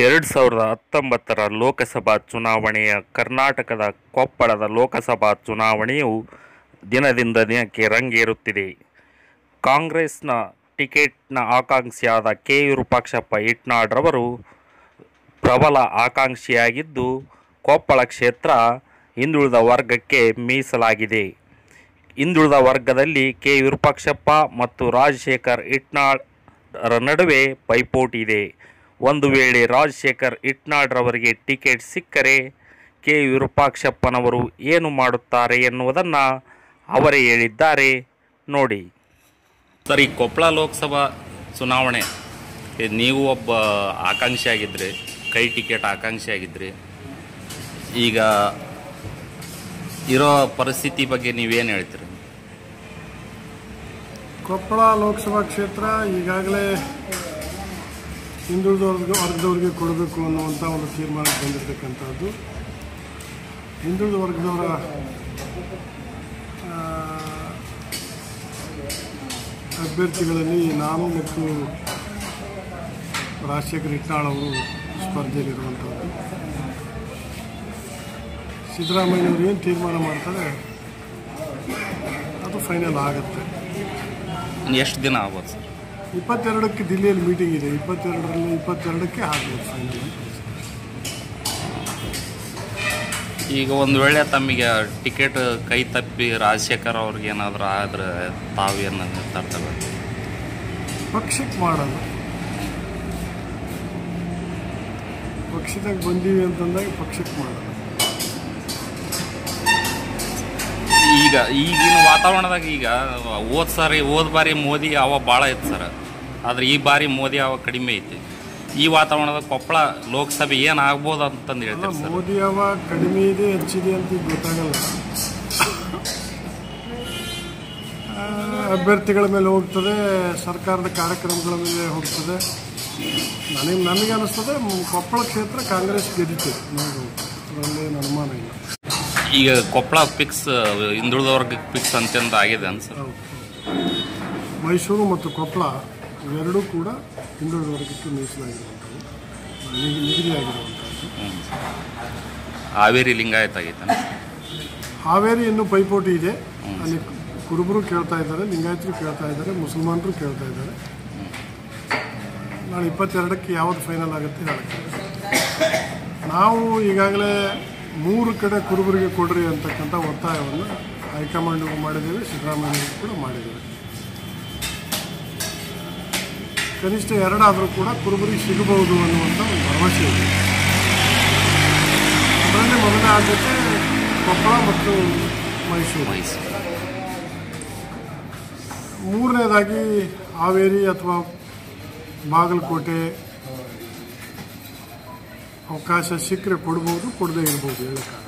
ಎರಡು ಸಾವಿರದ ಹತ್ತೊಂಬತ್ತರ ಲೋಕಸಭಾ ಚುನಾವಣೆಯ ಕರ್ನಾಟಕದ ಕೊಪ್ಪಳದ ಲೋಕಸಭಾ ಚುನಾವಣೆಯು ದಿನದಿಂದ ದಿನಕ್ಕೆ ರಂಗೇರುತ್ತಿದೆ. ಕಾಂಗ್ರೆಸ್ನ ಟಿಕೆಟ್ನ ಆಕಾಂಕ್ಷಿಯಾದ ಕೆ ವಿರೂಪಾಕ್ಷಪ್ಪ ಇಟ್ನಾಡ್ರವರು ಪ್ರಬಲ ಆಕಾಂಕ್ಷಿಯಾಗಿದ್ದು, ಕೊಪ್ಪಳ ಕ್ಷೇತ್ರ ಹಿಂದುಳಿದ ವರ್ಗಕ್ಕೆ ಮೀಸಲಾಗಿದೆ. ಹಿಂದುಳಿದ ವರ್ಗದಲ್ಲಿ ಕೆ ವಿರೂಪಾಕ್ಷಪ್ಪ ಮತ್ತು ರಾಜಶೇಖರ್ ಇಟ್ನಾಳ್ರ ನಡುವೆ ಪೈಪೋಟಿ ಇದೆ. ಒಂದು ವೇಳೆ ರಾಜಶೇಖರ್ ಇಟ್ನಾಡ್ರವರಿಗೆ ಟಿಕೆಟ್ ಸಿಕ್ಕರೆ ಕೆ ವಿರೂಪಾಕ್ಷಪ್ಪನವರು ಏನು ಮಾಡುತ್ತಾರೆ ಎನ್ನುವುದನ್ನು ಅವರೇ ಹೇಳಿದ್ದಾರೆ. ನೋಡಿ. ಸರ್ ಈ ಕೊಪ್ಪಳ ಲೋಕಸಭಾ ಚುನಾವಣೆ. ನೀವು ಒಬ್ಬ ಆಕಾಂಕ್ಷಿ ಆಗಿದ್ರಿ ಕೈ ಟಿಕೆಟ್ ಆಕಾಂಕ್ಷಿ ಆಗಿದ್ರಿ ಈಗ ಇರೋ ಪರಿಸ್ಥಿತಿ ಬಗ್ಗೆ ನೀವೇನು ಹೇಳ್ತೀರಿ? ಕೊಪ್ಪಳ ಲೋಕಸಭಾ ಕ್ಷೇತ್ರ ಈಗಾಗಲೇ ಹಿಂದುಳಿದ ವರ್ಗದವ್ರಿಗೆ ಕೊಡಬೇಕು ಅನ್ನುವಂಥ ಒಂದು ತೀರ್ಮಾನ ಬಂದಿರತಕ್ಕಂಥದ್ದು. ಹಿಂದುಳಿದ ವರ್ಗದವರ ಅಭ್ಯರ್ಥಿಗಳಲ್ಲಿ ನಾನು ಮತ್ತು ರಾಜಶೇಖರ್ ಇಟ್ನಾಳ್ ಅವರು ಸ್ಪರ್ಧೆಯಲ್ಲಿರುವಂಥದ್ದು. ಸಿದ್ದರಾಮಯ್ಯನವರು ಏನು ತೀರ್ಮಾನ ಮಾಡ್ತಾರೆ, ಅದು ಫೈನಲ್ ಆಗುತ್ತೆ. ಎಷ್ಟು ದಿನ ಆಗ್ಬೋದು ಸರ್? ಇಪ್ಪತ್ತೆರಡಕ್ಕೆ ದಿಲ್ಲಿಯಲ್ಲಿ ಮೀಟಿಂಗ್ ಇದೆ. ಇಪ್ಪತ್ತೆರಡರಲ್ಲಿ ಇಪ್ಪತ್ತೆರಡಕ್ಕೆ ಆಗ್ಬೋದು ಫೈನಲ್ ಈಗ ಒಂದು ವೇಳೆ ತಮಗೆ ಟಿಕೆಟ್ ಕೈ ತಪ್ಪಿ ರಾಜಶೇಖರ್ ಅವ್ರಿಗೆ ಏನಾದರೂ ಆದರೆ ತಾವೇನು ತಗೊಳ್ಳಿ ಪಕ್ಷಕ್ಕೆ ಮಾಡೋದು ಪಕ್ಷದಾಗ ಬಂದೀವಿ ಅಂತಂದಾಗ ಪಕ್ಷಕ್ಕೆ ಮಾಡೋದು ಈಗ ಈಗಿನ ವಾತಾವರಣದಾಗ ಈಗ ಓದ್ ಸಾರಿ ಹೋದ ಬಾರಿ ಮೋದಿ ಅವ ಭಾಳ ಇತ್ತು ಸರ್. ಆದ್ರೆ ಈ ಬಾರಿ ಮೋದಿ ಅವ ಕಡಿಮೆ ಐತಿ. ಈ ವಾತಾವರಣದ ಕೊಪ್ಪಳ ಲೋಕಸಭೆ ಏನಾಗ್ಬೋದು ಅಂತಂದು ಹೇಳ್ತಾರೆ ಸರ್? ಮೋದಿ ಅವ ಕಡಿಮೆ ಇದೆ ಹೆಚ್ಚಿದೆ ಅಂತ ಗೊತ್ತಾಗಲ್ಲ. ಅಭ್ಯರ್ಥಿಗಳ ಮೇಲೆ ಹೋಗ್ತದೆ ಸರ್ಕಾರದ ಕಾರ್ಯಕ್ರಮಗಳ ಮೇಲೆ ಹೋಗ್ತದೆ. ನನಗೆ ನನಗೆ ಅನಿಸ್ತದೆ ಕೊಪ್ಪಳ ಕ್ಷೇತ್ರ ಕಾಂಗ್ರೆಸ್ ಗೆದ್ದಿತ್ತು ನೋಡು ಅದರಲ್ಲಿ ಅನುಮಾನ ಇಲ್ಲ. ಈಗ ಕೊಪ್ಪಳ ಫಿಕ್ಸ್ ಹಿಂದುಳಿದ ವರ್ಗಕ್ಕೆ ಫಿಕ್ಸ್ ಅಂತಂದು ಆಗಿದೆ ಅನ್ಸರ್ ಮೈಸೂರು ಮತ್ತು ಕೊಪ್ಪಳ ಇವೆರಡೂ ಕೂಡ ಹಿಂದುಳಿದ ವರ್ಗಕ್ಕೆ ಮೀಸಲಾಗಿರುವಂಥದ್ದು. ನಿಗದಿ- ನಿಗದಿಯಾಗಿರುವಂಥದ್ದು. ಹಾವೇರಿ ಲಿಂಗಾಯತ ಆಗೈತೆ ಹಾವೇರಿ ಇನ್ನೂ ಪೈಪೋಟಿ ಇದೆ. ಅಲ್ಲಿ ಕುರುಬರು ಕೇಳ್ತಾ ಇದ್ದಾರೆ ಲಿಂಗಾಯತರು ಕೇಳ್ತಾ ಇದ್ದಾರೆ ಮುಸಲ್ಮಾನರು ಕೇಳ್ತಾ ಇದ್ದಾರೆ. ನಾಳೆ ಇಪ್ಪತ್ತೆರಡಕ್ಕೆ ಯಾವ್ದು ಫೈನಲ್ ಆಗುತ್ತೆ ಹೇಳಕ್ಕೆ ನಾವು ಈಗಾಗಲೇ ಮೂರು ಕಡೆ ಕುರುಬರಿಗೆ ಕೊಡ್ರಿ ಅಂತಕ್ಕಂಥ ಒತ್ತಾಯವನ್ನು ಹೈಕಮಾಂಡ್ಗೂ ಮಾಡಿದ್ದೇವೆ ಸಿದ್ದರಾಮಯ್ಯಗೂ ಕೂಡ ಮಾಡಿದ್ದೇವೆ. ಕನಿಷ್ಠ ಎರಡಾದರೂ ಕೂಡ ಕುರುಬರಿಗೆ ಸಿಗಬಹುದು ಅನ್ನುವಂಥ ಒಂದು ಭರವಸೆ ಇದೆ. ಅದರಲ್ಲಿ ಮೊದಲನೇ ಆದ್ಯತೆ ಕೊಪ್ಪಳ ಮತ್ತು ಮೈಸೂರು ಮೈಸೂರು. ಮೂರನೇದಾಗಿ ಹಾವೇರಿ ಅಥವಾ ಬಾಗಲಕೋಟೆ ಅವಕಾಶ ಸಿಕ್ಕರೆ ಕೊಡ್ಬೋದು, ಕೊಡದೇ ಇರ್ಬೋದು ಹೇಳೋಕ್ಕಾಗಲ್ಲ.